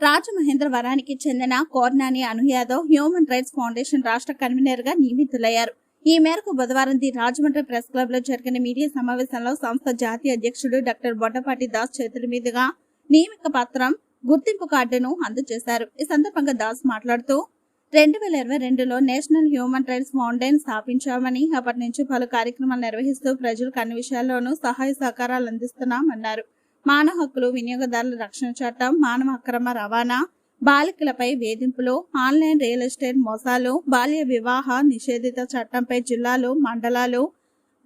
రాజమహేంద్రవరానికి చెందిన Kornani Anu Yadav human rights foundation రాష్ట్ర కన్వీనర్గా నియమితులయ్యారు. ఈ మేరకు బుధవారం ది రాజమండ్రి ప్రెస్ క్లబ్లో జరిగిన మీడియా సమావేశంలో సంస్థ జాతీయ అధ్యక్షుడు డాక్టర్ బొడ్డపాటి దాస్ చేతుల మీదుగా నియమిక పత్రం గుర్తింపు కార్డును అందజేశారు. ఈ సందర్భంగా దాస్ మాట్లాడుతూ రెండు వేల ఇరవై రెండులో నేషనల్ హ్యూమన్ రైట్స్ ఫౌండేషన్ స్థాపించామని అప్పటి నుంచి పలు కార్యక్రమాలు నిర్వహిస్తూ ప్రజలకు అన్ని విషయాల్లోనూ సహాయ సహకారాలు అందిస్తున్నామన్నారు. మానవ హక్కులు వినియోగదారుల రక్షణ చట్టం మానవ అక్రమ రవాణా బాలికలపై వేధింపులు ఆన్లైన్ రియల్ ఎస్టేట్ మోసాలు బాల్య వివాహ నిషేధిత చట్టంపై జిల్లాలు మండలాలు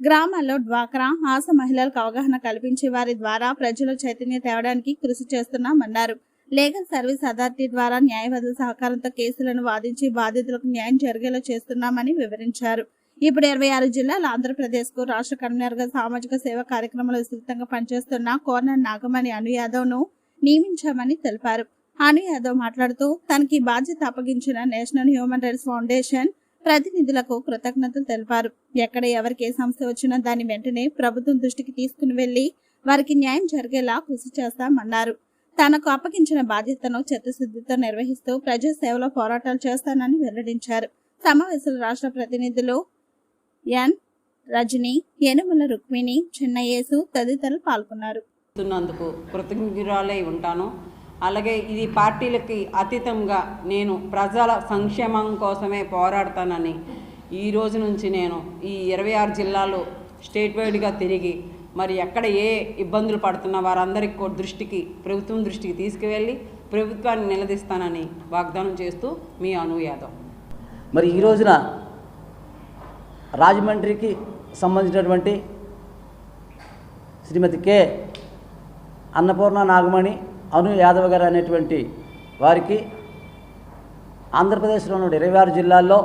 గ్రామాల్లో డ్వాక్రా ఆశ మహిళలకు అవగాహన కల్పించే వారి ద్వారా ప్రజల చైతన్య తేవడానికి కృషి చేస్తున్నామన్నారు. లీగల్ సర్వీస్ అథారిటీ ద్వారా న్యాయవాదుల సహకారంతో కేసులను వాదించి బాధితులకు న్యాయం జరిగేలా చేస్తున్నామని వివరించారు. ఇప్పుడు ఇరవై ఆరు జిల్లాల ఆంధ్రప్రదేశ్కు రాష్ట్ర కన్వీనర్గా సామాజిక సేవ కార్యక్రమాలు విస్తృతంగా పనిచేస్తున్న కోర్నర్ నాగమణి అను యాదవ్ను నియమించామని తెలిపారు. అను యాదవ్ మాట్లాడుతూ తనకి బాధ్యత అప్పగించిన నేషనల్ హ్యూమన్ రైట్స్ ఫౌండేషన్ ప్రతినిధులకు కృతజ్ఞతలు తెలిపారు. ఎక్కడ ఎవరికి ఏ సమస్య వచ్చినా దాన్ని వెంటనే ప్రభుత్వం దృష్టికి తీసుకుని వెళ్ళి వారికి న్యాయం జరిగేలా కృషి చేస్తామన్నారు. తనకు అప్పగించిన బాధ్యతను చిత్తశుద్ధితో నిర్వహిస్తూ ప్రజా సేవలో పోరాటాలు చేస్తానని వెల్లడించారు. సమావేశంలో రాష్ట్ర ప్రతినిధులు ఎన్ రజని యనుమల రుక్మిణి చిన్నయేసు తదితరులు పాల్గొన్నారు. ఇస్తున్నందుకు కృతజ్ఞురాలై ఉంటాను. అలాగే ఇది పార్టీలకి అతీతంగా నేను ప్రజల సంక్షేమం కోసమే పోరాడతానని ఈ రోజు నుంచి నేను ఈ ఇరవై ఆరు జిల్లాలు స్టేట్ వైడ్గా తిరిగి మరి ఎక్కడ ఏ ఇబ్బందులు పడుతున్న వారందరికీ దృష్టికి ప్రభుత్వం దృష్టికి తీసుకువెళ్ళి ప్రభుత్వాన్ని నిలదీస్తానని వాగ్దానం చేస్తూ మీ అను యాదవ్. మరి ఈ రోజున రాజమండ్రికి సంబంధించినటువంటి శ్రీమతి కె. అన్నపూర్ణ నాగమణి అను యాదవ్ గారు అనేటువంటి వారికి ఆంధ్రప్రదేశ్లో ఉన్న ఇరవై ఆరు జిల్లాల్లో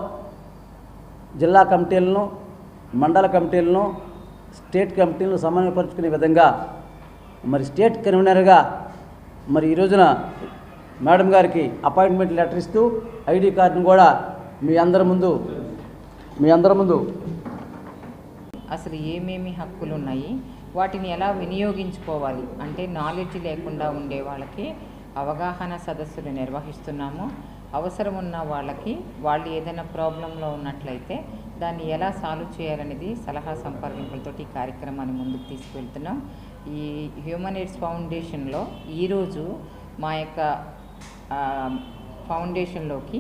జిల్లా కమిటీలను మండల కమిటీలను స్టేట్ కమిటీలను సమన్వయపరుచుకునే విధంగా మరి స్టేట్ కన్వీనర్గా మరి ఈ రోజున మేడం గారికి అపాయింట్మెంట్ లెటర్ ఇస్తూ ఐడి కార్డును కూడా మీ అందరి ముందు మీ అందరి ముందు. అసలు ఏమేమి హక్కులు ఉన్నాయి వాటిని ఎలా వినియోగించుకోవాలి? అంటే నాలెడ్జ్ లేకుండా ఉండే వాళ్ళకి అవగాహన సదస్సులు నిర్వహిస్తున్నాము. అవసరం ఉన్న వాళ్ళకి వాళ్ళు ఏదైనా ప్రాబ్లంలో ఉన్నట్లయితే దాన్ని ఎలా సాల్వ్ చేయాలనేది సలహా సంప్రదింపులతోటి ఈ కార్యక్రమాన్ని ముందుకు తీసుకువెళ్తున్నాం. ఈ హ్యూమన్ ఎయిడ్స్ ఫౌండేషన్లో ఈరోజు మా యొక్క ఫౌండేషన్లోకి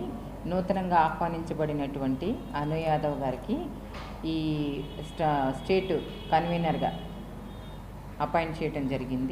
నూతనంగా ఆహ్వానించబడినటువంటి అను యాదవ్ గారికి ఈ స్టా స్టేట్ కన్వీనర్గా అపాయింట్ చేయడం జరిగింది.